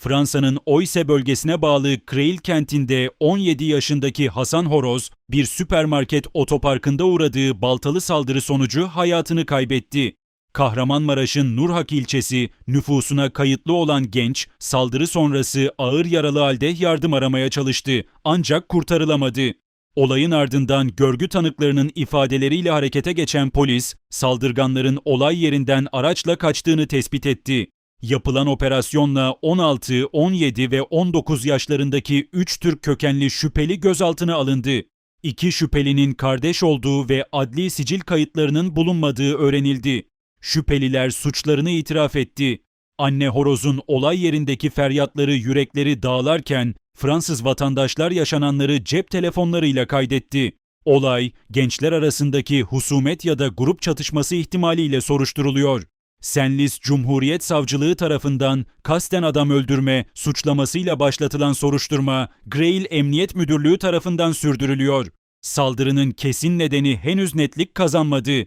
Fransa'nın Oyse bölgesine bağlı Creil kentinde 17 yaşındaki Hasan Horoz, bir süpermarket otoparkında uğradığı baltalı saldırı sonucu hayatını kaybetti. Kahramanmaraş'ın Nurhak ilçesi nüfusuna kayıtlı olan genç saldırı sonrası ağır yaralı halde yardım aramaya çalıştı ancak kurtarılamadı. Olayın ardından görgü tanıklarının ifadeleriyle harekete geçen polis, saldırganların olay yerinden araçla kaçtığını tespit etti. Yapılan operasyonla 16, 17 ve 19 yaşlarındaki 3 Türk kökenli şüpheli gözaltına alındı. İki şüphelinin kardeş olduğu ve adli sicil kayıtlarının bulunmadığı öğrenildi. Şüpheliler suçlarını itiraf etti. Anne horozun olay yerindeki feryatları yürekleri dağlarken Fransız vatandaşlar yaşananları cep telefonlarıyla kaydetti. Olay gençler arasındaki husumet ya da grup çatışması ihtimaliyle soruşturuluyor. Senlis Cumhuriyet Savcılığı tarafından kasten adam öldürme suçlamasıyla başlatılan soruşturma Greil Emniyet Müdürlüğü tarafından sürdürülüyor. Saldırının kesin nedeni henüz netlik kazanmadı